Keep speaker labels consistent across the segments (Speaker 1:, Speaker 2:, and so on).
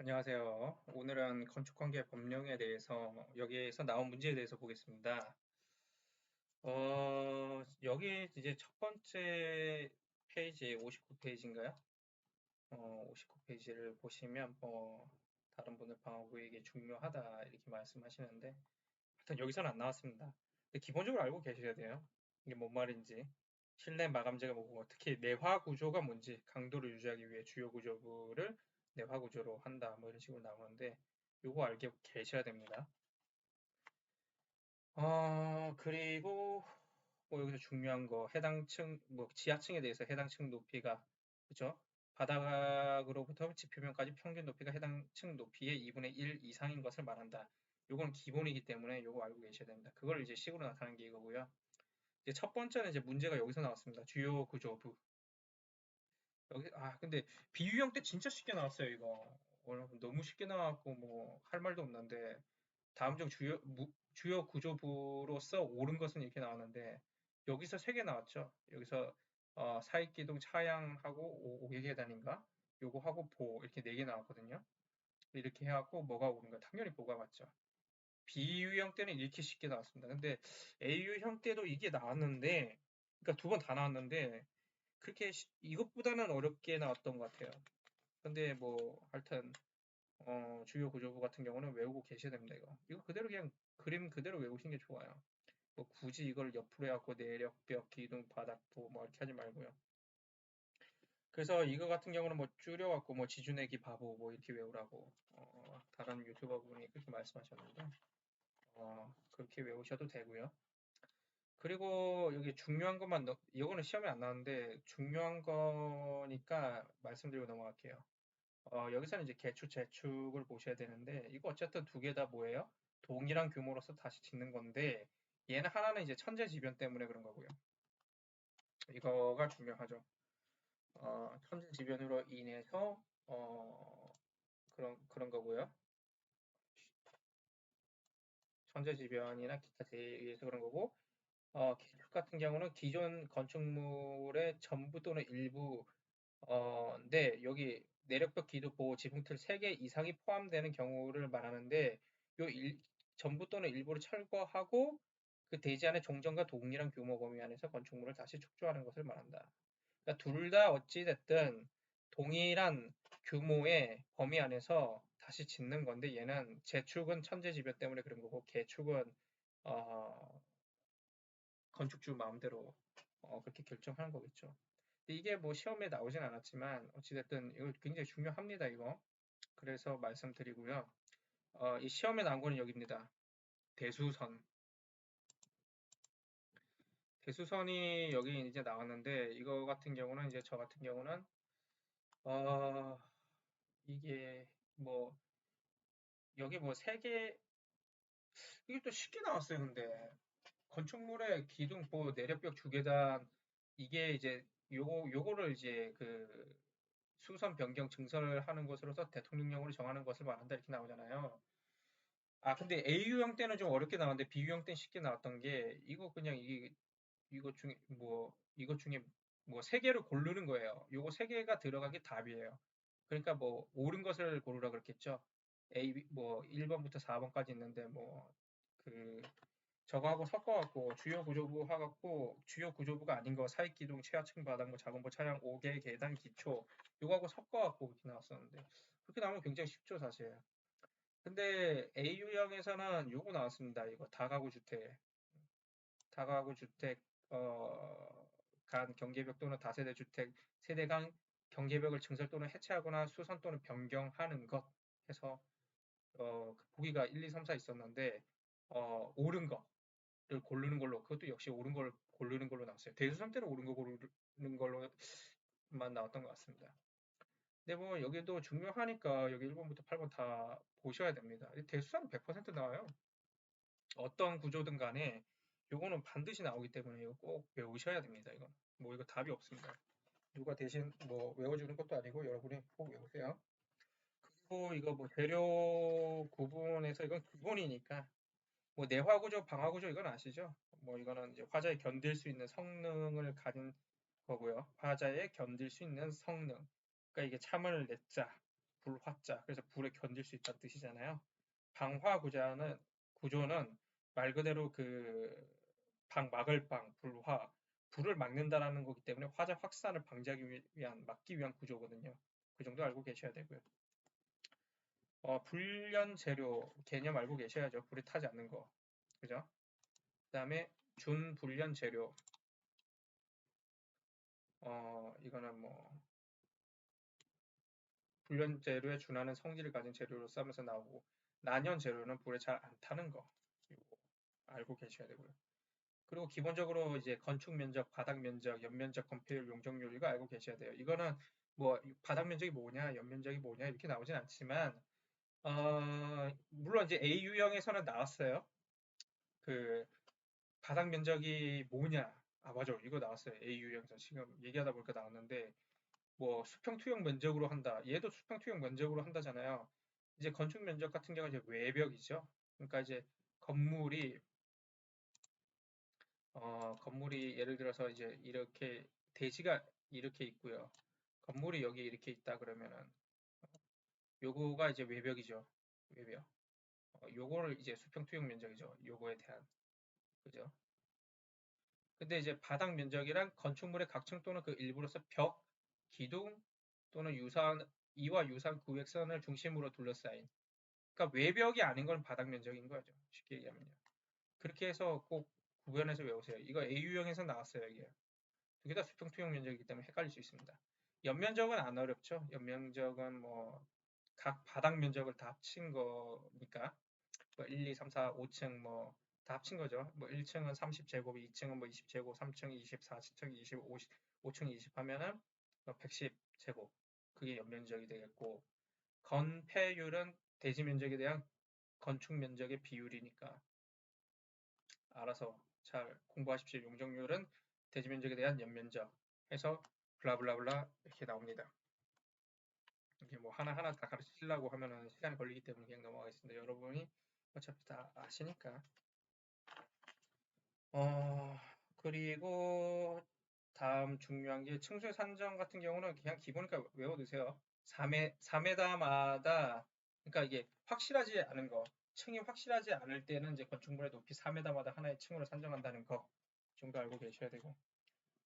Speaker 1: 안녕하세요. 오늘은 건축관계 법령에 대해서 여기에서 나온 문제에 대해서 보겠습니다. 어, 여기 이제 첫 번째 페이지 59페이지인가요? 어, 59페이지를 보시면 뭐 다른 분들 방어구역이 중요하다 이렇게 말씀하시는데 하여튼 여기서는 안 나왔습니다. 기본적으로 알고 계셔야 돼요. 이게 뭔 말인지 실내 마감재가 뭐고 특히 내화 구조가 뭔지 강도를 유지하기 위해 주요 구조부를 내화 구조로 한다 뭐 이런 식으로 나오는데 요거 알게 계셔야 됩니다. 어 그리고 뭐 여기서 중요한 거 해당 층 뭐 지하층에 대해서 해당 층 높이가 그죠? 바닥으로부터 지표면까지 평균 높이가 해당 층 높이의 2분의 1 이상인 것을 말한다. 요건 기본이기 때문에 요거 알고 계셔야 됩니다. 그걸 이제 식으로 나타내는 게 이거고요. 이제 첫 번째는 이제 문제가 여기서 나왔습니다. 주요 구조부. 여기 아 근데 비유형 때 진짜 쉽게 나왔어요 이거. 오늘 너무 쉽게 나왔고 뭐 할 말도 없는데 다음 중 주요 무, 주요 구조부로서 옳은 것은 이렇게 나왔는데 여기서 세 개 나왔죠. 여기서 어, 사익기둥 차양하고 5계단인가 요거 하고 보 이렇게 네 개 나왔거든요. 이렇게 해갖고 뭐가 옳은가? 당연히 보가 맞죠. 비유형 때는 이렇게 쉽게 나왔습니다. 근데 AU형 때도 이게 나왔는데 그러니까 두 번 다 나왔는데 그렇게 이것보다는 어렵게 나왔던 것 같아요. 근데 뭐 하여튼 어, 주요 구조부 같은 경우는 외우고 계셔야 됩니다. 이거 이거 그대로 그냥 그림 그대로 외우시는 게 좋아요. 뭐 굳이 이걸 옆으로 해갖고 내력벽, 기둥, 바닥부 뭐 이렇게 하지 말고요. 그래서 이거 같은 경우는 뭐 줄여갖고 뭐 지주내기 바보 뭐 이렇게 외우라고 어, 다른 유튜버 분이 그렇게 말씀하셨는데 어, 그렇게 외우셔도 되고요. 그리고 여기 중요한 것만 넣, 이거는 시험에 안 나왔는데 중요한 거니까 말씀드리고 넘어갈게요. 어, 여기서는 이제 개축, 재축을 보셔야 되는데 이거 어쨌든 두 개 다 뭐예요? 동일한 규모로서 다시 짓는 건데 얘는 하나는 이제 천재지변 때문에 그런 거고요. 이거가 중요하죠. 어, 천재지변으로 인해서 어, 그런 그런 거고요. 천재지변이나 기타 제에 의해서 그런 거고 어, 개축 같은 경우는 기존 건축물의 전부 또는 일부 어, 네, 여기 내력벽 기도 보호 지붕 틀 3개 이상이 포함되는 경우를 말하는데 요 일, 전부 또는 일부를 철거하고 그 대지 안의 종전과 동일한 규모 범위 안에서 건축물을 다시 축조하는 것을 말한다. 그러니까 둘 다 어찌 됐든 동일한 규모의 범위 안에서 다시 짓는 건데 얘는 재축은 천재지변 때문에 그런 거고 개축은 어, 건축주 마음대로 어, 그렇게 결정하는 거겠죠. 이게 뭐 시험에 나오진 않았지만 어찌됐든 이거 굉장히 중요합니다 이거. 그래서 말씀드리고요. 어, 이 시험에 나온 거는 여기입니다. 대수선. 대수선이 여기 이제 나왔는데 이거 같은 경우는 이제 저 같은 경우는 어, 이게 뭐 여기 뭐 세 개 이게 또 쉽게 나왔어요 근데 건축물의 기둥, 보 내력벽 주계단 이게 이제 요거 요거를 이제 그 수선 변경 증설을 하는 것으로서 대통령령으로 정하는 것을 말한다 이렇게 나오잖아요. 아 근데 AU형 때는 좀 어렵게 나왔는데 BU형 때는 쉽게 나왔던 게 이거 그냥 이게 이거 중에 뭐 이거 중에 뭐 세 개를 고르는 거예요. 요거 세 개가 들어가기 답이에요. 그러니까 뭐 옳은 것을 고르라 그랬겠죠. A 뭐 1번부터 4번까지 있는데 뭐그 저거하고 섞어갖고 주요 구조부 하갖고 주요 구조부가 아닌 거 사익기둥, 최하층 바닥, 뭐 자금부 차량 5개 계단 기초 요거하고 섞어갖고 이렇게 나왔었는데 그렇게 나오면 굉장히 쉽죠 사실. 근데 AU형에서는 요거 나왔습니다. 이거 다가구 주택, 다가구 주택 어, 간 경계벽 또는 다세대 주택 세대 간 경계벽을 증설 또는 해체하거나 수선 또는 변경하는 것 해서 어, 그 보기가 1, 2, 3, 4 있었는데 어, 옳은 거 를 고르는 걸로 그것도 역시 옳은 걸 고르는 걸로 나왔어요. 대수선 때는 옳은 거 고르는 걸로만 나왔던 것 같습니다. 근데 뭐 여기도 중요하니까 여기 1번부터 8번 다 보셔야 됩니다. 대수선은 100% 나와요. 어떤 구조든 간에 요거는 반드시 나오기 때문에 이거 꼭 외우셔야 됩니다. 이건 뭐 이거 답이 없습니다. 누가 대신 뭐 외워주는 것도 아니고 여러분이 꼭 외우세요. 그리고 이거 뭐 재료 구분에서 이건 기본이니까 뭐 내화구조, 방화구조 이건 아시죠? 뭐 이거는 이제 화자에 견딜 수 있는 성능을 가진 거고요. 화자에 견딜 수 있는 성능. 그러니까 이게 참을 냈자 불화자 그래서 불에 견딜 수 있다는 뜻이잖아요. 방화 구조는 구조는 말 그대로 그 방 막을 방 불화 불을 막는다라는 거기 때문에 화재 확산을 방지하기 위한 막기 위한 구조거든요. 그 정도 알고 계셔야 되고요. 어, 불련 재료 개념 알고 계셔야죠. 불이 타지 않는 거. 그죠? 그 다음에 준불련 재료. 어, 이거는 뭐, 불련 재료에 준하는 성질을 가진 재료로 싸면서 나오고, 난연 재료는 불에 잘 안 타는 거. 알고 계셔야 되고요. 그리고 기본적으로 이제 건축 면적, 바닥 면적, 연면적, 건폐율, 용적률 이거 알고 계셔야 돼요. 이거는 뭐 바닥 면적이 뭐냐, 연면적이 뭐냐 이렇게 나오진 않지만 어, 물론 이제 A 유형에서는 나왔어요. 그 바닥 면적이 뭐냐? 아 맞아, 이거 나왔어요. A 유형에서 지금 얘기하다 보니까 나왔는데 뭐 수평 투영 면적으로 한다. 얘도 수평 투영 면적으로 한다잖아요. 이제 건축 면적 같은 경우는 이제 외벽이죠. 그러니까 이제 건물이 어, 건물이 예를 들어서 이제 이렇게 대지가 이렇게 있고요. 건물이 여기 이렇게 있다 그러면은 요거가 이제 외벽이죠. 외벽. 어, 요거를 이제 수평 투영 면적이죠. 요거에 대한 그죠? 근데 이제 바닥 면적이란 건축물의 각층 또는 그 일부로서 벽, 기둥 또는 유사한 이와 유사한 구획선을 중심으로 둘러싸인 그러니까 외벽이 아닌 건 바닥 면적인 거죠. 쉽게 얘기하면요. 그렇게 해서 꼭 구별해서 외우세요. 이거 AU형에서 나왔어요. 이게 두개 다 수평 투영 면적이기 때문에 헷갈릴 수 있습니다. 연면적은 안 어렵죠. 연면적은 뭐 각 바닥 면적을 다 합친 거니까 뭐 1, 2, 3, 4, 5층 뭐 다 합친 거죠. 뭐 1층은 30제곱, 2층은 뭐 20제곱, 3층이 24, 4층이 20, 50, 5층이 20 하면은 110제곱 뭐 그게 연면적이 되겠고 건폐율은 대지 면적에 대한 건축 면적의 비율이니까 알아서 잘 공부하십시오. 용적률은 대지 면적에 대한 연면적 해서 블라블라블라 이렇게 나옵니다. 이게 뭐 하나하나 다 가르치려고 하면은 시간이 걸리기 때문에 그냥 넘어가겠습니다. 여러분이 어차피 다 아시니까. 어, 그리고 다음 중요한 게 층수 산정 같은 경우는 그냥 기본이니까 외워두세요. 4매, 4m마다 그러니까 이게 확실하지 않은 거 층이 확실하지 않을 때는 이제 건축물의 높이 4m마다 하나의 층으로 산정한다는 거 정도 알고 계셔야 되고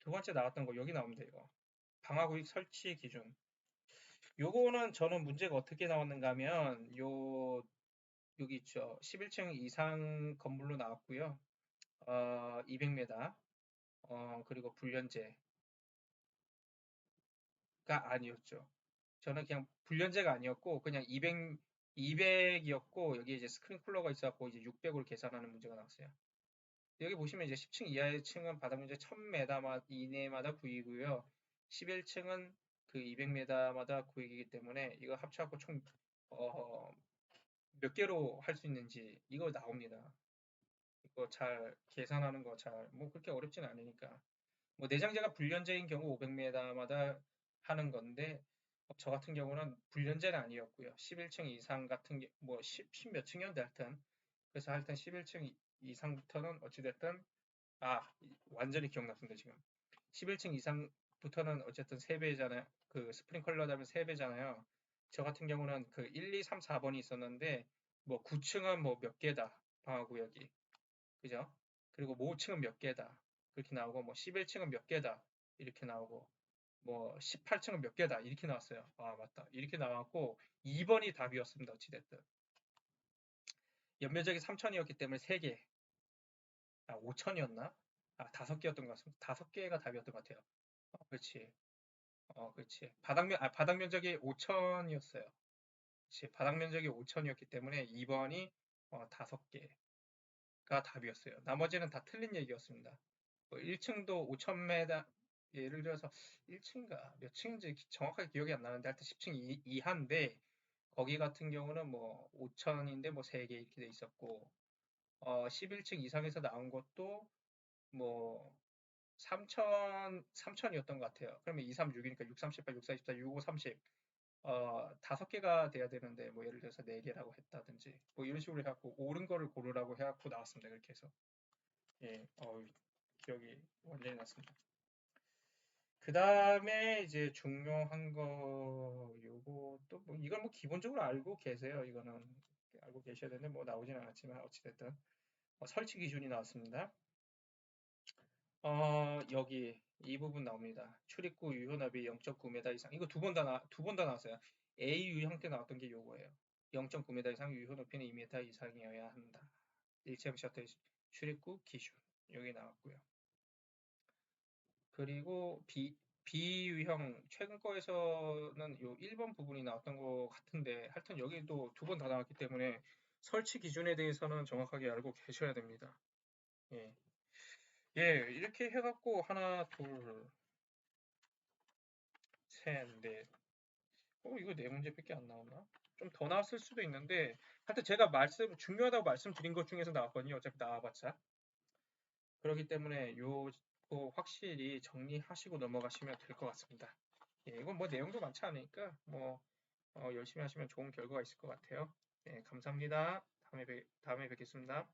Speaker 1: 두 번째 나왔던 거 여기 나오면 돼요. 방화구역 설치 기준 요거는 저는 문제가 어떻게 나왔는가 하면 요 여기 있죠. 11층 이상 건물로 나왔고요. 어, 200m 어, 그리고 불련제가 아니었죠. 저는 그냥 불련제가 아니었고 그냥 200 200이었고 여기 이제 스크린 쿨러가 있어갖고 이제 600으로 계산하는 문제가 나왔어요. 여기 보시면 이제 10층 이하의 층은 바닥 문제 1000m 이내마다 구이고요. 11층은 그 200m마다 구이기 때문에 이거 합쳐갖고 총 어, 몇 개로 할 수 있는지 이거 나옵니다. 이거 잘 계산하는 거 잘 뭐 그렇게 어렵진 않으니까 뭐 내장재가 불련제인 경우 500m마다 하는 건데 저 같은 경우는 불련제는 아니었고요. 11층 이상 같은 게, 뭐, 10, 10몇 층이었는데 하여튼. 그래서 하여튼 11층 이상부터는 어찌됐든, 아, 완전히 기억났습니다, 지금. 11층 이상 부터는 어쨌든 3배잖아요. 그 스프링클러 하면 3배잖아요. 저 같은 경우는 그 1, 2, 3, 4번이 있었는데, 뭐 9층은 뭐 몇 개다. 방화구역이. 그죠? 그리고 뭐 5층은 몇 개다. 그렇게 나오고, 뭐 11층은 몇 개다. 이렇게 나오고, 뭐 18층은 몇 개다 이렇게 나왔어요. 아 맞다 이렇게 나왔고 2번이 답이었습니다. 어찌됐든 연면적이 3천이었기 때문에 3개 아 5천이었나? 아 5개였던 것 같습니다. 5개가 답이었던 것 같아요. 어, 그렇지 어 그렇지 바닥면 아 바닥 면적이 5천이었어요. 그렇지 바닥 면적이 5천이었기 때문에 2번이 어, 5개가 답이었어요. 나머지는 다 틀린 얘기였습니다. 뭐 1층도 5천메다 예를 들어서 1층인가 몇 층인지 정확하게 기억이 안 나는데 하여튼 10층 이, 하인데 거기 같은 경우는 뭐 5천인데 뭐 3개 이렇게 돼 있었고 어 11층 이상에서 나온 것도 뭐 3천 3천이었던 것 같아요. 그러면 2, 3, 6이니까 6, 3, 18, 6, 4, 24, 6, 5, 30 어, 다섯 개가 돼야 되는데, 뭐, 예를 들어서 네 개라고 했다든지, 뭐, 이런 식으로 해갖고, 옳은 거를 고르라고 해갖고 나왔습니다. 그렇게 해서. 예, 어, 기억이 완전히 났습니다. 그 다음에 이제 중요한 거또뭐 이건 뭐 기본적으로 알고 계세요. 이거는 알고 계셔야 되는데 뭐 나오진 않았지만 어찌됐든 어, 설치 기준이 나왔습니다. 어, 여기 이 부분 나옵니다. 출입구 유효납이 0.9m 이상. 이거 두 번 다 두 번 다 나왔어요. A 유형 때 나왔던 게 요거예요. 0.9m 이상 유효 높이는 2m 이상이어야 한다. 일체형 셔틀 출입구 기준 여기 나왔고요. 그리고 B, B유형 최근 거에서는 요 1번 부분이 나왔던 것 같은데 하여튼 여기도 두 번 다 나왔기 때문에 설치 기준에 대해서는 정확하게 알고 계셔야 됩니다. 예. 예, 이렇게 해갖고 하나, 둘, 셋, 넷. 어, 이거 네 문제밖에 안 나왔나? 좀 더 나왔을 수도 있는데 하여튼 제가 말씀 중요하다고 말씀드린 것 중에서 나왔거든요. 어차피 나와봤자. 그렇기 때문에 요거 확실히 정리하시고 넘어가시면 될 것 같습니다. 예, 이건 뭐 내용도 많지 않으니까 뭐 어, 열심히 하시면 좋은 결과가 있을 것 같아요. 예, 감사합니다. 다음에 뵙, 다음에 뵙겠습니다.